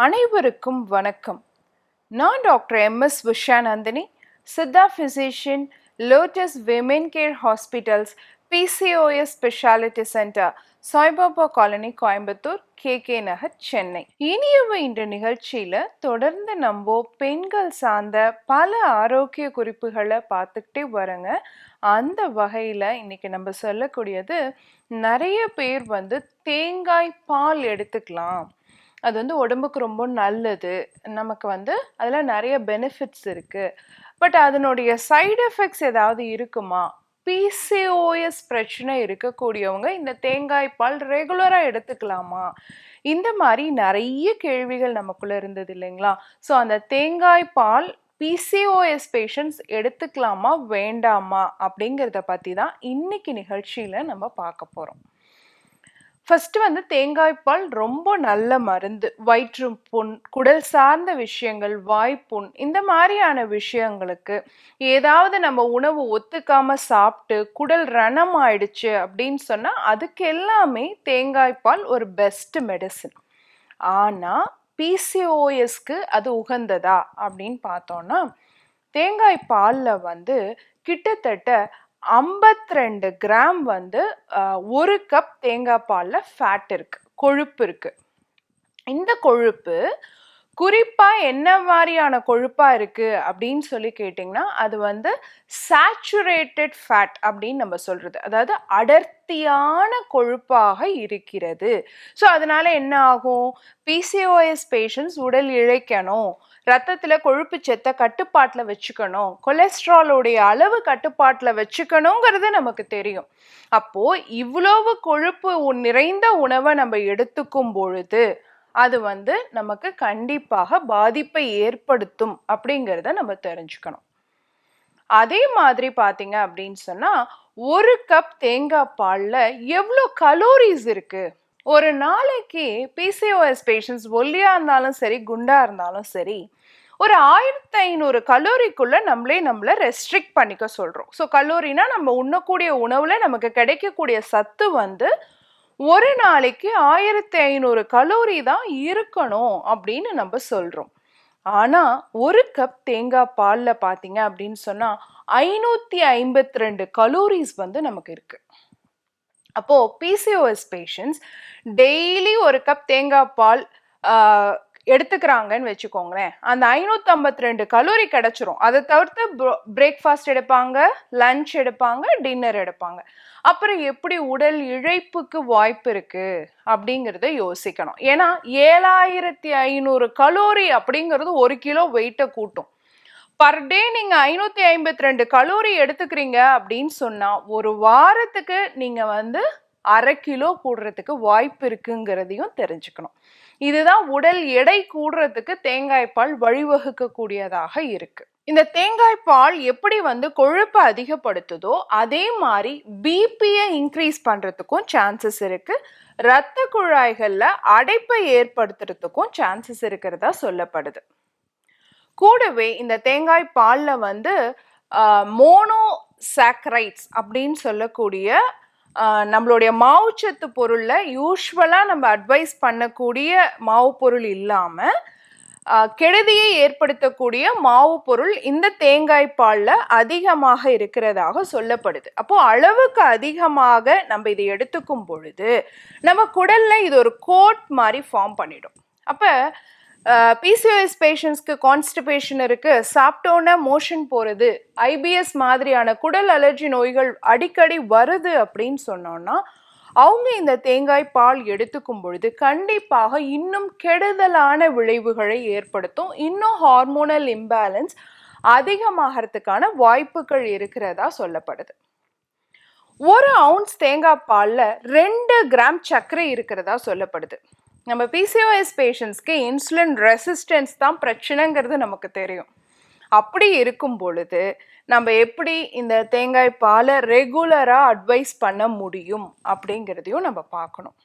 அனைவருக்கும் வணக்கம். நான் doctor M. S. Nandhini Siddha physician Lotus women care hospitals PCOS speciality centre Saibaba colony Coimbatore K. K. Nagar Chennai. இனியவ இந்த நிகழ்ச்சியில் தொடர்ந்து நம்ம பெண்கள் சார்ந்த பல ஆரோக்கிய குறிப்புகளை பார்த்துக்கிட்டே வரங்க. அந்த வகையில் இன்னைக்கு நம்ம சொல்லக்கூடியது நிறைய பேர் வந்து தேங்காய் பால் எடுத்துக்கலாம். அது வந்து உடம்புக்கு ரொம்ப நல்லது. நமக்கு வந்து அதில் நிறைய பெனிஃபிட்ஸ் இருக்குது பட் அதனுடைய சைடு எஃபெக்ட்ஸ் ஏதாவது இருக்குமா? பிசிஓஎஸ் பிரச்சனை இருக்கக்கூடியவங்க இந்த தேங்காய் பால் ரெகுலராக எடுத்துக்கலாமா? இந்த மாதிரி நிறைய கேள்விகள் நமக்குள்ளே இருந்தது இல்லைங்களா? ஸோ அந்த தேங்காய் பால் பிசிஓஎஸ் பேஷண்ட்ஸ் எடுத்துக்கலாமா வேண்டாமா? அப்படிங்கிறத பற்றி தான் இன்னைக்கு நிகழ்ச்சியில் நம்ம பார்க்க போகிறோம் ஃபஸ்ட்டு வந்து தேங்காய் பால் ரொம்ப நல்ல மருந்து. வயிற்று புண் குடல் சார்ந்த விஷயங்கள் வாய்ப்புண் இந்த மாதிரியான விஷயங்களுக்கு ஏதாவது நம்ம உணவு ஒத்துக்காம சாப்பிட்டு குடல் ரணம் ஆயிடுச்சு அப்படின்னு சொன்னால் அதுக்கு எல்லாமே தேங்காய் பால் ஒரு பெஸ்ட் மெடிசன் ஆனால் பிசிஓஎஸ்க்கு அது உகந்ததா அப்படின்னு பார்த்தோன்னா தேங்காய் பாலில் வந்து கிட்டத்தட்ட ஐம்பத்தி ரெண்டு கிராம் வந்து ஒரு கப் தேங்காய் பாலில் ஃபேட் இருக்குது கொழுப்பு இருக்குது இந்த கொழுப்பு குறிப்பாக என்ன மாதிரியான கொழுப்பாக இருக்குது அப்படின்னு சொல்லி கேட்டிங்கன்னா அது வந்து சேச்சுரேட்டட் ஃபேட் அப்படின்னு நம்ம சொல்கிறது அதாவது அடர்த்தியான கொழுப்பாக இருக்கிறது. ஸோ அதனால் என்ன ஆகும்? பிசிஓஎஸ் பேஷண்ட்ஸ் உடல் இழைக்கணும். ரத்தத்தில் கொழுப்பு சத்தை கட்டுப்பாட்டில் வச்சுக்கணும். கொலஸ்ட்ராலோடைய அளவு கட்டுப்பாட்டில் வச்சுக்கணுங்கிறது நமக்கு தெரியும். அப்போது இவ்வளவு கொழுப்பு நிறைந்த உணவை நம்ம எடுத்துக்கும் பொழுது அது வந்து நமக்கு கண்டிப்பாக பாதிப்பை ஏற்படுத்தும் அப்படிங்கிறத நம்ம தெரிஞ்சுக்கணும். அதே மாதிரி பார்த்தீங்க அப்படின்னு சொன்னால் ஒரு கப் தேங்காய் பாலில் எவ்வளோ கலோரிஸ் இருக்குது ஒரு நாளைக்கு பிசிஓஎஸ் பேஷண்ட்ஸ் ஒல்லியாக இருந்தாலும் சரி குண்டாக இருந்தாலும் சரி ஒரு ஆயிரத்தி ஐநூறு கலோரிக்குள்ளே நம்மளே நம்மளை ரெஸ்ட்ரிக்ட் பண்ணிக்க சொல்கிறோம் ஸோ கலோரினா நம்ம உண்ணக்கூடிய உணவில் நமக்கு கிடைக்கக்கூடிய சத்து வந்து ஒரு நாளைக்கு ஆயிரத்தி ஐநூறு கலோரி தான் இருக்கணும் அப்படின்னு நம்ம சொல்கிறோம் ஆனால் ஒரு கப் தேங்காய் பாலில் பார்த்தீங்க அப்படின்னு சொன்னால் ஐநூற்றி ஐம்பத்தி ரெண்டு கலோரிஸ் வந்து நமக்கு இருக்குது அப்போ பிசிஓஎஸ் பேஷண்ட்ஸ் டெய்லி ஒரு கப் தேங்காய் பால் எடுத்துக்கிறாங்கன்னு வச்சுக்கோங்களேன். அந்த ஐநூற்றம்பத்தி ரெண்டு கலோரி கிடச்சிரும். அதை தவிர்த்து பிரேக்ஃபாஸ்ட் எடுப்பாங்க லன்ச் எடுப்பாங்க டின்னர் எடுப்பாங்க. அப்புறம் எப்படி உடல் இழைப்புக்கு வாய்ப்பு இருக்குது அப்படிங்கிறத யோசிக்கணும். ஏன்னா ஏழாயிரத்தி ஐநூறு கலோரி அப்படிங்கிறது ஒரு கிலோ வெயிட்டை கூட்டும். பர் டே நீங்கள் ஐநூற்றி ஐம்பத்தி ரெண்டு கலோரி எடுத்துக்கிறீங்க அப்படின்னு சொன்னால் ஒரு வாரத்துக்கு நீங்கள் வந்து அரை கிலோ கூடுறதுக்கு வாய்ப்பு இருக்குங்கிறதையும் தெரிஞ்சுக்கணும். இதுதான் உடல் எடை கூடுறதுக்கு தேங்காய் பால் வழிவகுக்கக்கூடியதாக இருக்கு. இந்த தேங்காய் பால் எப்படி வந்து கொழுப்பை அதிகப்படுத்துதோ அதே மாதிரி பிபியை இன்க்ரீஸ் பண்ணுறதுக்கும் சான்சஸ் இருக்குது இரத்த குழாய்களில் அடைப்பை ஏற்படுத்துறதுக்கும் சான்சஸ் இருக்கிறதா சொல்லப்படுது. கூடவே இந்த தேங்காய் பாலில் வந்து மோனோ சாக்ரைட்ஸ் அப்படின்னு சொல்லக்கூடிய நம்மளுடைய மாவுச்சத்து பொருளில் யூஸ்வலாக நம்ம அட்வைஸ் பண்ணக்கூடிய மாவு பொருள் இல்லாமல் கெடுதியை ஏற்படுத்தக்கூடிய மாவு பொருள் இந்த தேங்காய் பாலில் அதிகமாக இருக்கிறதாக சொல்லப்படுது. அப்போது அளவுக்கு அதிகமாக நம்ம இதை எடுத்துக்கும் பொழுது நம்ம குடலில் இது ஒரு கோட் மாதிரி ஃபார்ம் பண்ணிடும். அப்போ பிசிஓஎஸ் பேஷண்ட்ஸ்க்கு கான்ஸ்டிபேஷன் இருக்கு. சாப்பிட்டோன்னே மோஷன் போகிறது ஐபிஎஸ் மாதிரியான குடல் அலர்ஜி நோய்கள் அடிக்கடி வருது அப்படின்னு சொன்னோன்னா அவங்க இந்த தேங்காய் பால் எடுத்துக்கும் பொழுது கண்டிப்பாக இன்னும் கெடுதலான விளைவுகளை ஏற்படுத்தும். இன்னும் ஹார்மோனல் இம்பேலன்ஸ் அதிகமாகறதுக்கான வாய்ப்புகள் இருக்கிறதா சொல்லப்படுது. ஒரு அவுன்ஸ் தேங்காய் பாலில் ரெண்டு கிராம் சர்க்கரை இருக்கிறதா சொல்லப்படுது. நம்ம பிசிஓஎஸ் பேஷண்ட்ஸ்க்கு இன்சுலின் ரெசிஸ்டன்ஸ் தான் பிரச்சனைங்கிறது நமக்கு தெரியும். அப்படி இருக்கும் பொழுது நம்ம எப்படி இந்த தேங்காய் பாலை ரெகுலராக அட்வைஸ் பண்ண முடியும் அப்படிங்கிறதையும் நம்ம பார்க்கணும்.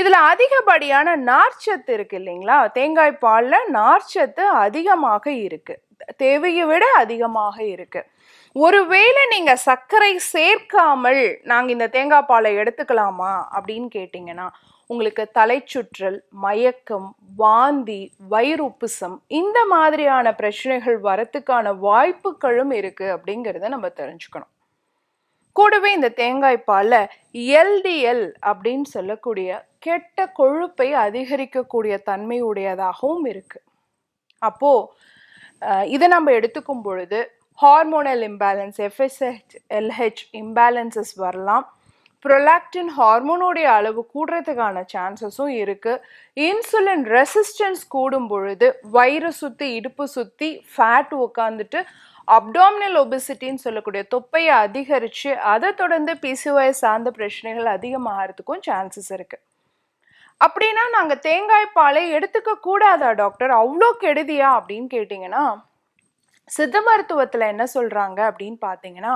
இதில் அதிகப்படியான நார்ச்சத்து இருக்குது இல்லைங்களா? தேங்காய் பாலில் நார்ச்சத்து அதிகமாக இருக்குது தேவையை விட அதிகமாக இருக்குது ஒருவேளை நீங்கள் சர்க்கரை சேர்க்காமல் நாங்கள் இந்த தேங்காய் பாலை எடுத்துக்கலாமா அப்படின்னு கேட்டிங்கன்னா உங்களுக்கு தலைச்சுற்றல் மயக்கம் வாந்தி வயிறுப்புசம் இந்த மாதிரியான பிரச்சனைகள் வரத்துக்கான வாய்ப்புகளும் இருக்குது அப்படிங்கிறத நம்ம தெரிஞ்சுக்கணும். கூடவே இந்த தேங்காய் பால்ல எல்டிஎல் அப்படின்னு சொல்லக்கூடிய கெட்ட கொழுப்பை அதிகரிக்கக்கூடிய தன்மையுடையதாகவும் இருக்குது அப்போது அப்போ இதை நம்ம எடுத்துக்கும் பொழுது hormonal imbalance FSH LH imbalances வரலாம். ப்ரொலாக்டின் ஹார்மோனுடைய அளவு கூடுறதுக்கான சான்சஸும் இருக்குது இன்சுலின் ரெசிஸ்டன்ஸ் கூடும் பொழுது வயிறு சுற்றி இடுப்பு சுற்றி ஃபேட் உட்காந்துட்டு அப்டாமினல் ஒபிசிட்டின்னு சொல்லக்கூடிய தொப்பையை அதிகரித்து அதை தொடர்ந்து பிசிஓஎஸ் சார்ந்த பிரச்சனைகள் அதிகமாகிறதுக்கும் சான்சஸ் இருக்குது அப்படின்னா நாங்கள் தேங்காய் பாலை எடுத்துக்க கூடாதா டாக்டர் அவ்வளோ கெடுதியா? அப்படின்னு கேட்டிங்கன்னா சித்த மருத்துவத்தில் என்ன சொல்கிறாங்க அப்படின்னு பார்த்தீங்கன்னா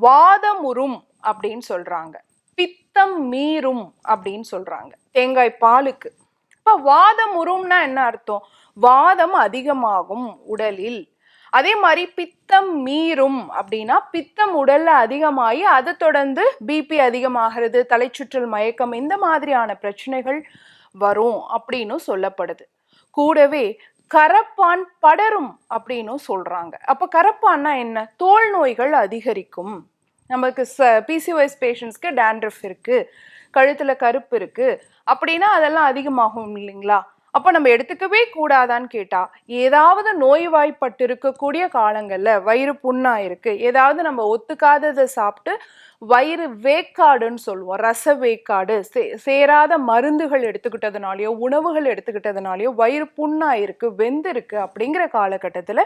வாதமுறும் அப்படின்னு சொல்கிறாங்க பித்தம் மீறும் அப்படின்னு சொல்கிறாங்க தேங்காய் பாலுக்கு. இப்போ வாதமுறும்னா என்ன அர்த்தம்? வாதம் அதிகமாகும் உடலில். அதே மாதிரி பித்தம் மீறும் அப்படின்னா பித்தம் உடல்ல அதிகமாகி அதை தொடர்ந்து பிபி அதிகமாகிறது தலைச்சுற்றல் மயக்கம் இந்த மாதிரியான பிரச்சனைகள் வரும் அப்படின்னு சொல்லப்படுது. கூடவே கரப்பான் படரும் அப்படின்னும் சொல்றாங்க. அப்ப கரப்பான்னா என்ன? தோல் நோய்கள் அதிகரிக்கும். நமக்கு ச பிசிஓஎஸ் பேஷண்ட்ஸ்க்கு டேண்ட்ரஃப் இருக்குது கழுத்தில் கருப்பு இருக்குது அப்படின்னா அதெல்லாம் அதிகமாகும் இல்லைங்களா? அப்போ நம்ம எடுத்துக்கவே கூடாதான்னு கேட்டால் ஏதாவது நோய்வாய்ப்பட்டு இருக்கக்கூடிய காலங்களில் வயிறு புண்ணாக இருக்குது ஏதாவது நம்ம ஒத்துக்காததை சாப்பிட்டு வயிறு வேக்காடுன்னு சொல்லுவோம். ரச வேக்காடு சே சேராத மருந்துகள் எடுத்துக்கிட்டதுனாலையோ உணவுகள் எடுத்துக்கிட்டதுனாலையோ வயிறு புண்ணாக இருக்குது வெந்திருக்கு அப்படிங்கிற காலகட்டத்துல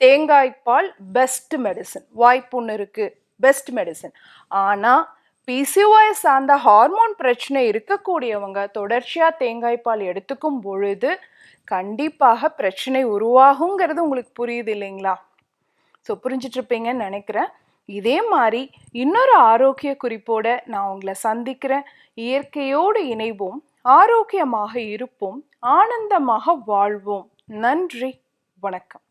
தேங்காய்ப்பால் பெஸ்ட் மெடிசன் வாய்ப்புண்ணு இருக்குது பெஸ்ட் மெடிசன் ஆனால் பிசிஓஎஸ் சார்ந்த ஹார்மோன் பிரச்சனை இருக்கக்கூடியவங்க தொடர்ச்சியாக தேங்காய் பால் எடுத்துக்கும் பொழுது கண்டிப்பாக பிரச்சனை உருவாகுங்கிறது உங்களுக்கு புரியுது இல்லைங்களா? ஸோ புரிஞ்சிட்ருப்பீங்கன்னு நினைக்கிறேன். இதே மாதிரி இன்னொரு ஆரோக்கிய குறிப்போட நான் உங்களை சந்திக்கிறேன். இயற்கையோடு இணைவோம் ஆரோக்கியமாக இருப்போம் ஆனந்தமாக வாழ்வோம். நன்றி வணக்கம்.